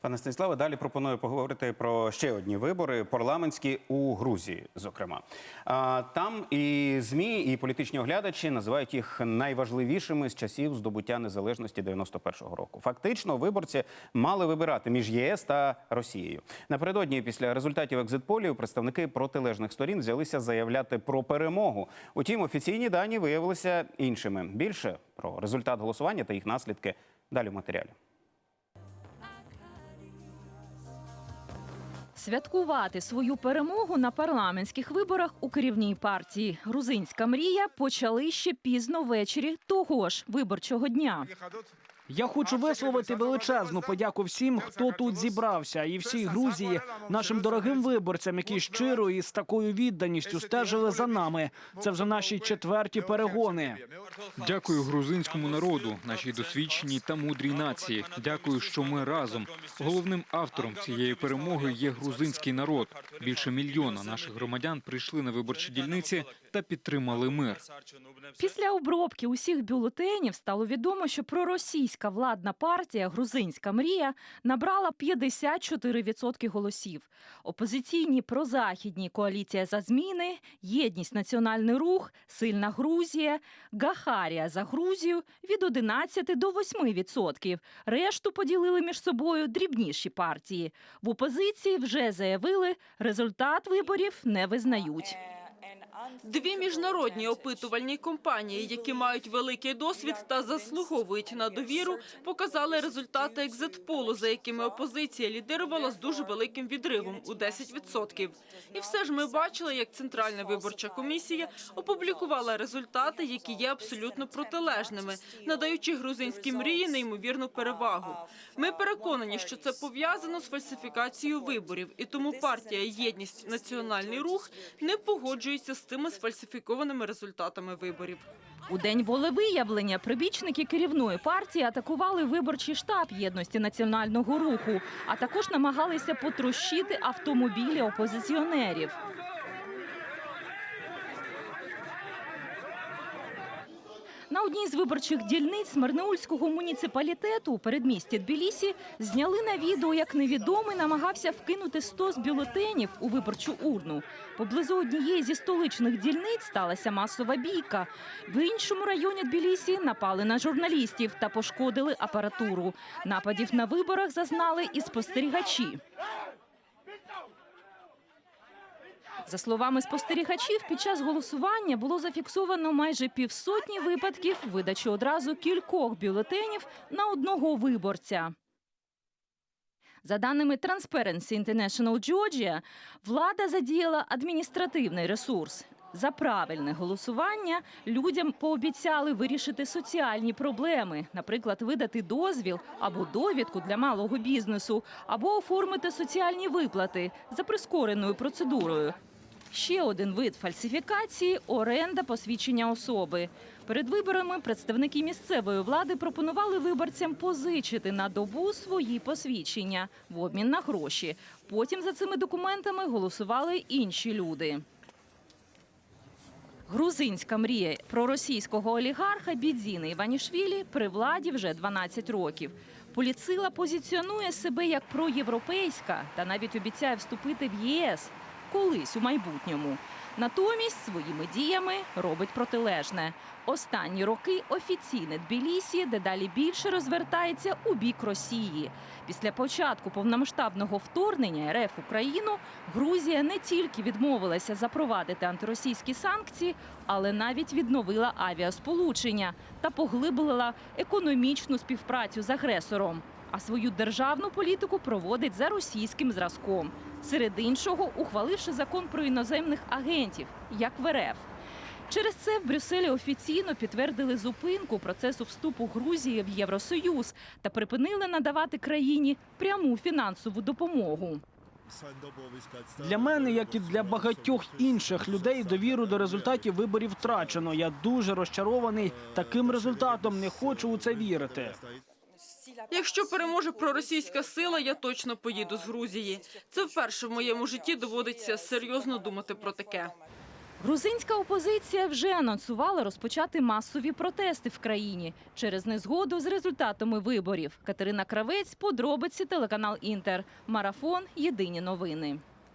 Пане Станіславе, далі пропоную поговорити про ще одні вибори парламентські у Грузії. Зокрема, там і змі, і політичні оглядачі називають їх найважливішими з часів здобуття незалежності 91-го року. Фактично, виборці мали вибирати між ЄС та Росією. Напередодні, після результатів екзитполів, представники протилежних сторін взялися заявляти про перемогу. Утім, офіційні дані виявилися іншими. Більше про результат голосування та їх наслідки далі в матеріалі. Святкувати свою перемогу на парламентських виборах у керівній партії Грузинська мрія почали ще пізно ввечері того ж виборчого дня. Я хочу висловити величезну подяку всім, хто тут зібрався, і всій Грузії, нашим дорогим виборцям, які щиро і з такою відданістю стежили за нами. Це вже наші четверті перегони. Дякую грузинському народу, нашій досвідченій та мудрій нації. Дякую, що ми разом. Головним автором цієї перемоги є грузинський народ. Більше мільйона наших громадян прийшли на виборчі дільниці та підтримали мир. Після обробки усіх бюлетенів стало відомо, що проросійська владна партія Грузинська мрія набрала 54% голосів. Опозиційні прозахідні коаліція за зміни, єдність національний рух, сильна Грузія, Гахарія за Грузію від 11 до 8%. Решту поділили між собою дрібніші партії. В опозиції вже заявили, результат виборів не визнають. Дві міжнародні опитувальні компанії, які мають великий досвід та заслуговують на довіру, показали результати екзитполу, за якими опозиція лідирувала з дуже великим відривом у 10%. І все ж ми бачили, як Центральна виборча комісія опублікувала результати, які є абсолютно протилежними, надаючи грузинській мрії неймовірну перевагу. Ми переконані, що це пов'язано з фальсифікацією виборів, і тому партія Єдність Національний рух не погоджується з цими сфальсифікованими результатами виборів. У день волевиявлення прибічники керівної партії атакували виборчий штаб єдності національного руху, а також намагалися потрощити автомобілі опозиціонерів. На одній з виборчих дільниць Марнеульського муніципалітету у передмісті Тбілісі зняли на відео, як невідомий намагався вкинути 100 з бюлетенів у виборчу урну. Поблизу однієї зі столичних дільниць сталася масова бійка. В іншому районі Тбілісі напали на журналістів та пошкодили апаратуру. Нападів на виборах зазнали і спостерігачі. За словами спостерігачів, під час голосування було зафіксовано майже півсотні випадків видачі одразу кількох бюлетенів на одного виборця. За даними Transparency International Georgia, влада задіяла адміністративний ресурс. За правильне голосування людям пообіцяли вирішити соціальні проблеми, наприклад, видати дозвіл або довідку для малого бізнесу, або оформити соціальні виплати за прискореною процедурою. Ще один вид фальсифікації оренда посвідчення особи. Перед виборами представники місцевої влади пропонували виборцям позичити на добу свої посвідчення в обмін на гроші. Потім за цими документами голосували інші люди. Грузинська мрія проросійського олігарха Бідзіни Іванішвілі при владі вже 12 років. Поліцила позиціонує себе як проєвропейська та навіть обіцяє вступити в ЄС колись у майбутньому. Натомість своїми діями робить протилежне. Останні роки офіційне Тбілісі дедалі більше розвертається у бік Росії. Після початку повномасштабного вторгнення РФ Україну Грузія не тільки відмовилася запровадити антиросійські санкції, але навіть відновила авіасполучення та поглибила економічну співпрацю з агресором. А свою державну політику проводить за російським зразком. Серед іншого, ухваливши закон про іноземних агентів, як в РФ. Через це в Брюсселі офіційно підтвердили зупинку процесу вступу Грузії в Євросоюз та припинили надавати країні пряму фінансову допомогу. Для мене, як і для багатьох інших людей, довіру до результатів виборів втрачено. Я дуже розчарований таким результатом. Не хочу у це вірити. Якщо переможе проросійська сила, я точно поїду з Грузії. Це вперше в моєму житті доводиться серйозно думати про таке. Грузинська опозиція вже анонсувала розпочати масові протести в країні через незгоду з результатами виборів. Катерина Кравець, подробиці телеканал Інтер. Марафон. Єдині новини.